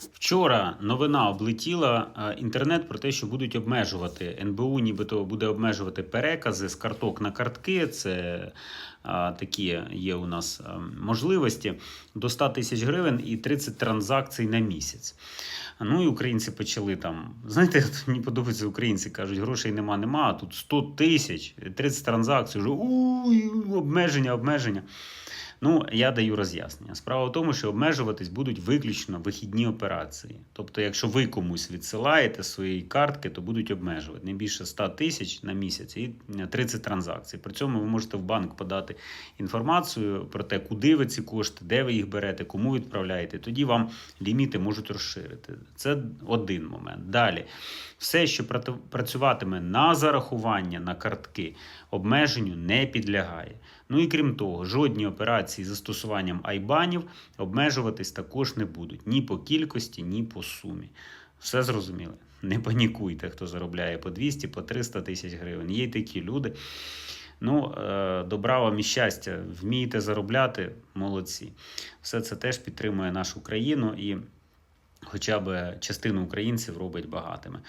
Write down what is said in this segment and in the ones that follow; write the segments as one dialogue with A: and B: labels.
A: Вчора новина облетіла е, інтернет про те, що будуть обмежувати НБУ, нібито буде обмежувати перекази з карток на картки. Це е, такі є у нас е, можливості до 100 тисяч гривень і 30 транзакцій на місяць. Ну і українці почали там. Знаєте, мені подобається, українці кажуть, грошей нема, нема, а тут 100 тисяч, 30 транзакцій, вже уй, обмеження, обмеження. Ну, я даю роз'яснення. Справа в тому, що обмежуватись будуть виключно вихідні операції. Тобто, якщо ви комусь відсилаєте свої картки, то будуть обмежувати не більше 100 тисяч на місяць і 30 транзакцій. При цьому ви можете в банк подати інформацію про те, куди ви ці кошти, де ви їх берете, кому відправляєте. Тоді вам ліміти можуть розширити. Це один момент. Далі, все, що працюватиме на зарахування на картки, обмеженню не підлягає. Ну і крім того, жодні операції з застосуванням айбанів обмежуватись також не будуть ні по кількості, ні по сумі. Все зрозуміло. Не панікуйте, хто заробляє по 200, по 300 тисяч гривень. Є й такі люди. Ну, е, добра вам і щастя, вмієте заробляти, молодці. Все це теж підтримує нашу країну і хоча б частину українців робить багатими.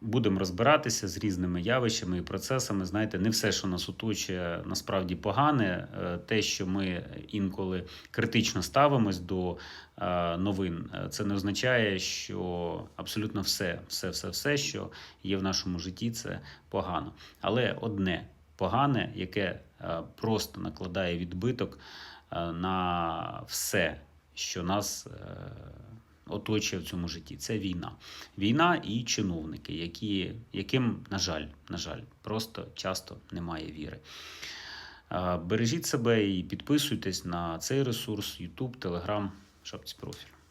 A: Будемо розбиратися з різними явищами і процесами. Знаєте, не все, що нас оточує, насправді погане. Е, Те, що ми інколи критично ставимось до е, новин, е, це не означає, що абсолютно все, все, все, все, що є в нашому житті, це погано. Але одне погане, яке просто накладає відбиток на все, що нас. Оточує в цьому житті. Це війна. Війна і чиновники, які, яким, на жаль, на жаль, просто часто немає віри. Бережіть себе і підписуйтесь на цей ресурс: YouTube, Telegram, шапці профіль.